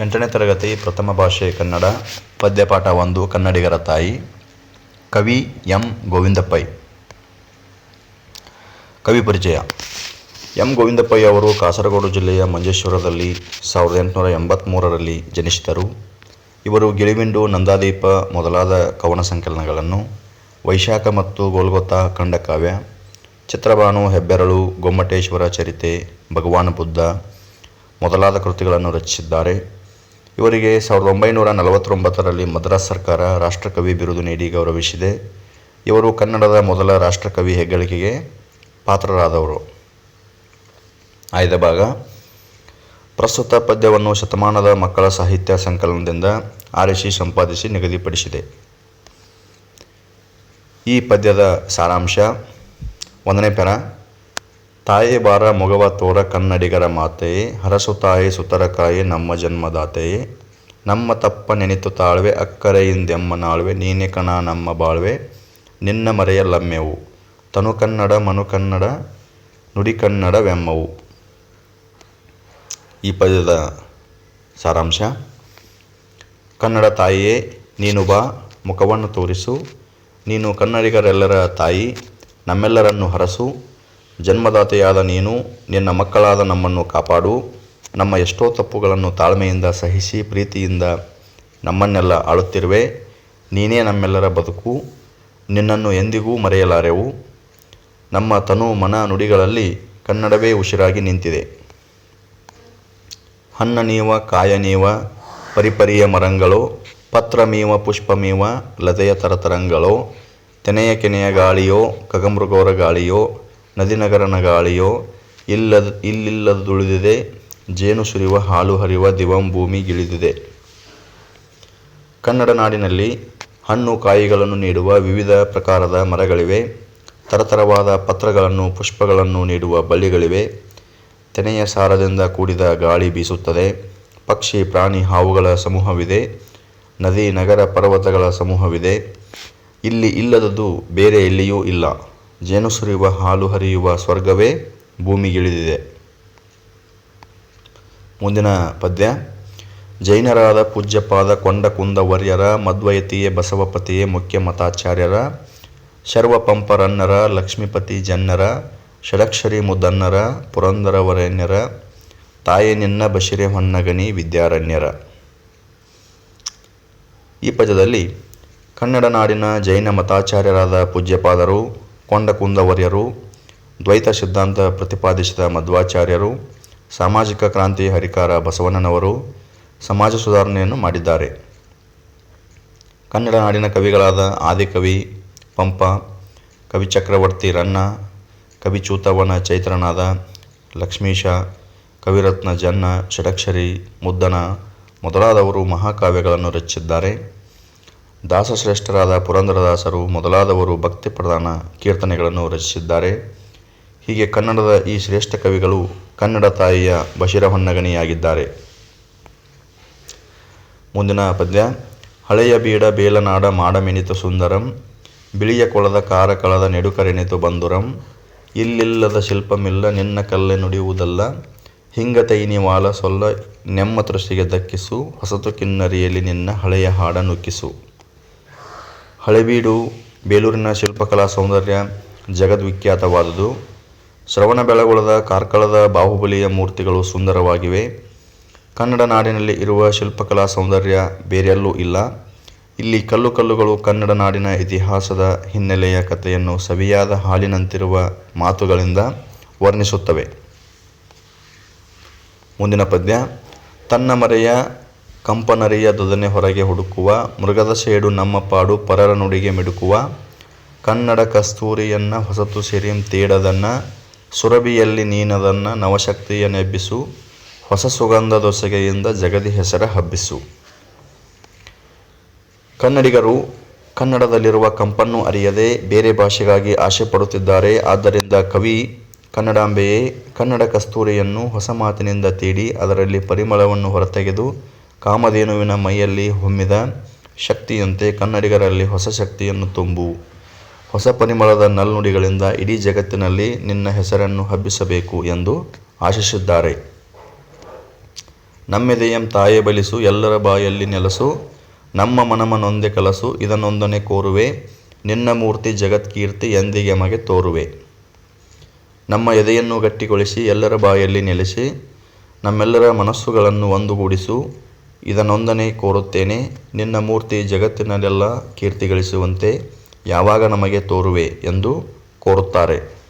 ಎಂಟನೇ ತರಗತಿ ಪ್ರಥಮ ಭಾಷೆ ಕನ್ನಡ ಪದ್ಯಪಾಠ ಒಂದು, ಕನ್ನಡಿಗರ ತಾಯಿ, ಕವಿ ಎಂ. ಗೋವಿಂದಪ್ಪೈ. ಕವಿ ಪರಿಚಯ. ಎಂ. ಗೋವಿಂದಪ್ಪೈ ಅವರು ಕಾಸರಗೋಡು ಜಿಲ್ಲೆಯ ಮಂಜೇಶ್ವರದಲ್ಲಿ ಸಾವಿರದ ಎಂಟುನೂರ ಎಂಬತ್ತ್ಮೂರರಲ್ಲಿ ಜನಿಸಿದರು. ಇವರು ಗಿಳಿವಿಂಡು ನಂದಾದೀಪ ಮೊದಲಾದ ಕವನ ಸಂಕಲನಗಳನ್ನು, ವೈಶಾಖ ಮತ್ತು ಗೋಲ್ಗೊತ್ತಾ ಖಂಡಕಾವ್ಯ ಚಿತ್ರಭಾನು ಹೆಬ್ಬೆರಳು, ಗೊಮ್ಮಟೇಶ್ವರ ಚರಿತೆ, ಭಗವಾನ್ ಬುದ್ಧ ಮೊದಲಾದ ಕೃತಿಗಳನ್ನು ರಚಿಸಿದ್ದಾರೆ. ಇವರಿಗೆ ಸಾವಿರದ ಒಂಬೈನೂರ ನಲವತ್ತೊಂಬತ್ತರಲ್ಲಿ ಮದ್ರಾಸ್ ಸರ್ಕಾರ ರಾಷ್ಟ್ರಕವಿ ಬಿರುದು ನೀಡಿ ಗೌರವಿಸಿದೆ. ಇವರು ಕನ್ನಡದ ಮೊದಲ ರಾಷ್ಟ್ರಕವಿ ಹೆಗ್ಗಳಿಕೆಗೆ ಪಾತ್ರರಾದವರು. ಆಯ್ದ ಭಾಗ. ಪ್ರಸ್ತುತ ಪದ್ಯವನ್ನು ಶತಮಾನದ ಮಕ್ಕಳ ಸಾಹಿತ್ಯ ಸಂಕಲನದಿಂದ ಆರಿಸಿ ಸಂಪಾದಿಸಿ ನಿಗದಿಪಡಿಸಿದೆ. ಈ ಪದ್ಯದ ಸಾರಾಂಶ ಒಂದನೇ ಪೆರ ತಾಯಿ ಬಾರ ಮೊಗವ ತೋರ ಕನ್ನಡಿಗರ ಮಾತೆಯೇ ಹರಸು ತಾಯಿ ಸುತರಕಾಯಿ ನಮ್ಮ ಜನ್ಮದಾತೆಯೇ ನಮ್ಮ ತಪ್ಪ ನೆನೆತು ತಾಳ್ವೆ ಅಕ್ಕರೆಯಿಂದೆಮ್ಮ ನಾಳ್ವೆ, ನೀನೆ ಕಣ ನಮ್ಮ ಬಾಳ್ವೆ. ನಿನ್ನ ಮರೆಯಲ್ಲಮ್ಮೆವು ತನು ಕನ್ನಡ ಮನು ಕನ್ನಡ, ನುಡಿ ಕನ್ನಡವೆಮ್ಮವು ಈ ಪದ್ಯದ ಸಾರಾಂಶ, ಕನ್ನಡ ತಾಯಿಯೇ, ನೀನು ಬಾ, ಮುಖವನ್ನು ತೋರಿಸು. ನೀನು ಕನ್ನಡಿಗರೆಲ್ಲರ ತಾಯಿ, ನಮ್ಮೆಲ್ಲರನ್ನು ಹರಸು. ಜನ್ಮದಾತೆಯಾದ ನೀನು, ನಿನ್ನ ಮಕ್ಕಳಾದ ನಮ್ಮನ್ನು ಕಾಪಾಡು. ನಮ್ಮ ಎಷ್ಟೋ ತಪ್ಪುಗಳನ್ನು ತಾಳ್ಮೆಯಿಂದ ಸಹಿಸಿ ಪ್ರೀತಿಯಿಂದ ನಮ್ಮನ್ನೆಲ್ಲ ಆಳುತ್ತಿರುವೆ. ನೀನೇ ನಮ್ಮೆಲ್ಲರ ಬದುಕು. ನಿನ್ನನ್ನು ಎಂದಿಗೂ ಮರೆಯಲಾರೆವು. ನಮ್ಮ ತನು ಮನ ನುಡಿಗಳಲ್ಲಿ ಕನ್ನಡವೇ ಉಸಿರಾಗಿ ನಿಂತಿದೆ. ಹನ್ನ ನೀವ, ಕಾಯ ನೀವ, ಪರಿಪರಿಯ ಮರಂಗಳೋ, ಪತ್ರ ಮೀವ, ಪುಷ್ಪ ಮೀವ, ಲತೆಯ ತರತರಂಗಳೋ, ತೆನೆಯ ಕೆನೆಯ ಗಾಳಿಯೋ ಕಗಮೃಗೋರ ಗಾಳಿಯೋ ನದಿನಗರನ ಗಾಳಿಯೋ ಇಲ್ಲದ ಇಲ್ಲಿಲ್ಲದುಳಿದಿದೆ ಜೇನು ಸುರಿಯುವ ಹಾಲು ಹರಿಯುವ ದಿವಂ ಭೂಮಿ ಗಿಳಿದಿದೆ. ಕನ್ನಡ ನಾಡಿನಲ್ಲಿ ಹಣ್ಣು ಕಾಯಿಗಳನ್ನು ನೀಡುವ ವಿವಿಧ ಪ್ರಕಾರದ ಮರಗಳಿವೆ. ತರತರವಾದ ಪತ್ರಗಳನ್ನು, ಪುಷ್ಪಗಳನ್ನು ನೀಡುವ ಬಳ್ಳಿಗಳಿವೆ. ತೆನೆಯ ಸಾರದಿಂದ ಕೂಡಿದ ಗಾಳಿ ಬೀಸುತ್ತದೆ. ಪಕ್ಷಿ, ಪ್ರಾಣಿ, ಹಾವುಗಳ ಸಮೂಹವಿದೆ. ನದಿ, ನಗರ ಪರ್ವತಗಳ ಸಮೂಹವಿದೆ. ಇಲ್ಲಿ ಇಲ್ಲದದ್ದು ಬೇರೆ ಎಲ್ಲಿಯೂ ಇಲ್ಲ. ಜೇನು ಸುರಿಯುವ, ಹಾಲು ಹರಿಯುವ ಸ್ವರ್ಗವೇ ಭೂಮಿಗಿಳಿದಿದೆ. ಮುಂದಿನ ಪದ್ಯ. ಜೈನರಾದ ಪೂಜ್ಯಪಾದ ಕೊಂಡ ಕುಂದವರ್ಯರ ಮಧ್ವಯತಿಯೇ ಬಸವಪತಿಯೇ ಮುಖ್ಯ ಮತಾಚಾರ್ಯರ, ಶರ್ವಪಂಪರನ್ನರ, ಲಕ್ಷ್ಮೀಪತಿ ಜನ್ನರ, ಷಡಕ್ಷರಿ ಮುದ್ದನ್ನರ ಪುರಂದರವರಣ್ಯರ, ತಾಯಿ ನಿನ್ನ ಬಶಿರೆ ಹೊನ್ನಗನಿ ವಿದ್ಯಾರಣ್ಯರ. ಈ ಪದ್ಯದಲ್ಲಿ ಕನ್ನಡ ನಾಡಿನ ಜೈನ ಮತಾಚಾರ್ಯರಾದ ಪೂಜ್ಯಪಾದರು ಕೊಂಡ ಕುಂದವರ್ಯರು, ದ್ವೈತ ಸಿದ್ಧಾಂತ ಪ್ರತಿಪಾದಿಸಿದ ಮಧ್ವಾಚಾರ್ಯರು, ಸಾಮಾಜಿಕ ಕ್ರಾಂತಿ ಹರಿಕಾರ ಬಸವಣ್ಣನವರು ಸಮಾಜ ಸುಧಾರಣೆಯನ್ನು ಮಾಡಿದ್ದಾರೆ. ಕನ್ನಡ ನಾಡಿನ ಕವಿಗಳಾದ ಆದಿಕವಿ, ಪಂಪ, ಕವಿ ಚಕ್ರವರ್ತಿ ರನ್ನ, ಕವಿ ಚೂತವನ ಚೈತ್ರನಾದ ಲಕ್ಷ್ಮೀಶ, ಕವಿರತ್ನ ಜನ್ನ, ಷಡಕ್ಷರಿ, ಮುದ್ದನ ಮೊದಲಾದವರು ಮಹಾಕಾವ್ಯಗಳನ್ನು ರಚಿಸಿದ್ದಾರೆ. ದಾಸಶ್ರೇಷ್ಠರಾದ ಪುರಂದರದಾಸರು ಮೊದಲಾದವರು ಭಕ್ತಿ ಪ್ರಧಾನ ಕೀರ್ತನೆಗಳನ್ನು ರಚಿಸಿದ್ದಾರೆ. ಹೀಗೆ ಕನ್ನಡದ ಈ ಶ್ರೇಷ್ಠ ಕವಿಗಳು ಕನ್ನಡ ತಾಯಿಯ ಬಶಿರ ಹೊನ್ನಗಣಿಯಾಗಿದ್ದಾರೆ ಮುಂದಿನ ಪದ್ಯ, ಹಳೆಯ ಬೀಡ ಬೇಲನಾಡ ಮಾಡಮೆನಿತು ಸುಂದರಂ, ಬಿಳಿಯ ಕೊಳದ ಕಾರಕಳದ ನೆಡುಕರೆನಿತು ಬಂದುರಂ, ಇಲ್ಲಿಲ್ಲದ ಶಿಲ್ಪಮಿಲ್ಲ ನಿನ್ನ ಕಲ್ಲೆ ನುಡಿಯುವುದಲ್ಲ ಹಿಂಗತೈನಿವಾಲ ಸೊಲ್ಲ ನೆಮ್ಮ ತೃಷ್ಟಿಗೆ ದಕ್ಕಿಸು, ಹೊಸತು ಕಿನ್ನರಿಯಲ್ಲಿ ನಿನ್ನ ಹಳೆಯ ಹಾಡ ನುಗ್ಗಿಸು. ಹಳೆಬೀಡು, ಬೇಲೂರಿನ ಶಿಲ್ಪಕಲಾ ಸೌಂದರ್ಯ ಜಗದ್ವಿಖ್ಯಾತವಾದುದು. ಶ್ರವಣ ಬೆಳಗೊಳದ ಕಾರ್ಕಳದ ಬಾಹುಬಲಿಯ ಮೂರ್ತಿಗಳು ಸುಂದರವಾಗಿವೆ. ಕನ್ನಡ ನಾಡಿನಲ್ಲಿ ಇರುವ ಶಿಲ್ಪಕಲಾ ಸೌಂದರ್ಯ ಬೇರೆಲ್ಲೂ ಇಲ್ಲ. ಇಲ್ಲಿ ಕಲ್ಲು ಕಲ್ಲುಗಳು ಕನ್ನಡ ನಾಡಿನ ಇತಿಹಾಸದ ಹಿನ್ನೆಲೆಯ ಕಥೆಯನ್ನು ಸವಿಯಾದ ಹಾಲಿನಂತಿರುವ ಮಾತುಗಳಿಂದ ವರ್ಣಿಸುತ್ತವೆ. ಮುಂದಿನ ಪದ್ಯ, ತನ್ನ ಮರೆಯ ಕಂಪನರಿಯ ದುದನೆ ಹೊರಗೆ ಹುಡುಕುವ, ಮೃಗದ ಸೇಡು ನಮ್ಮ ಪಾಡು ಪರರ ನುಡಿಗೆ ಮಿಡುಕುವ, ಕನ್ನಡ ಕಸ್ತೂರಿಯನ್ನ ಹೊಸತು ಸಿರಿಂ ತೇಡದನ್ನ, ಸುರಭಿಯಲ್ಲಿ ನೀನದನ್ನ ನವಶಕ್ತಿಯ ನೆಬ್ಬಿಸು ಹೊಸ ಸುಗಂಧ ದೊಸೆಗೆಯಿಂದ ಜಗದಿ ಹೆಸರ ಹಬ್ಬಿಸು. ಕನ್ನಡಿಗರು ಕನ್ನಡದಲ್ಲಿರುವ ಕಂಪನ್ನು ಅರಿಯದೆ ಬೇರೆ ಭಾಷೆಗಾಗಿ ಆಸೆ ಪಡುತ್ತಿದ್ದಾರೆ. ಆದ್ದರಿಂದ ಕವಿ ಕನ್ನಡಾಂಬೆಯೇ ಕನ್ನಡ ಕಸ್ತೂರಿಯನ್ನು ಹೊಸ ಮಾತಿನಿಂದ ತೀಡಿ ಅದರಲ್ಲಿ ಪರಿಮಳವನ್ನು ಹೊರತೆಗೆದು ಕಾಮಧೇನುವಿನ ಮೈಯಲ್ಲಿ ಹೊಮ್ಮಿದ ಶಕ್ತಿಯಂತೆ ಕನ್ನಡಿಗರಲ್ಲಿ ಹೊಸ ಶಕ್ತಿಯನ್ನು ತುಂಬು. ಹೊಸ ಪರಿಮಳದ ನಲ್ನುಡಿಗಳಿಂದ ಇಡೀ ಜಗತ್ತಿನಲ್ಲಿ ನಿನ್ನ ಹೆಸರನ್ನು ಹಬ್ಬಿಸಬೇಕು ಎಂದು ಆಶಿಸಿದ್ದಾರೆ. ನಮ್ಮೆದೆಯಂ ತಾಯೆ ಬಲಿಸು, ಎಲ್ಲರ ಬಾಯಲ್ಲಿ ನೆಲಸು. ನಮ್ಮ ಮನಮನೊಂದೆ ಕಲಸು ಇದನ್ನೊಂದನೆ ಕೋರುವೆ. ನಿನ್ನ ಮೂರ್ತಿ ಜಗತ್ಕೀರ್ತಿ ಎಂದಿಗೆ ಮಗೆ ತೋರುವೆ. ನಮ್ಮ ಎದೆಯನ್ನು ಗಟ್ಟಿಗೊಳಿಸಿ, ಎಲ್ಲರ ಬಾಯಲ್ಲಿ ನೆಲೆಸಿ. ನಮ್ಮೆಲ್ಲರ ಮನಸ್ಸುಗಳನ್ನು ಒಂದುಗೂಡಿಸು. ಇದನ್ನೊಂದನೆ ಕೋರುತ್ತೇನೆ. ನಿನ್ನ ಮೂರ್ತಿ ಜಗತ್ತಿನಲ್ಲೆಲ್ಲ ಕೀರ್ತಿಗಳಿಸುವಂತೆ ಯಾವಾಗ ನಮಗೆ ತೋರುವೆ ಎಂದು ಕೋರುತ್ತಾರೆ.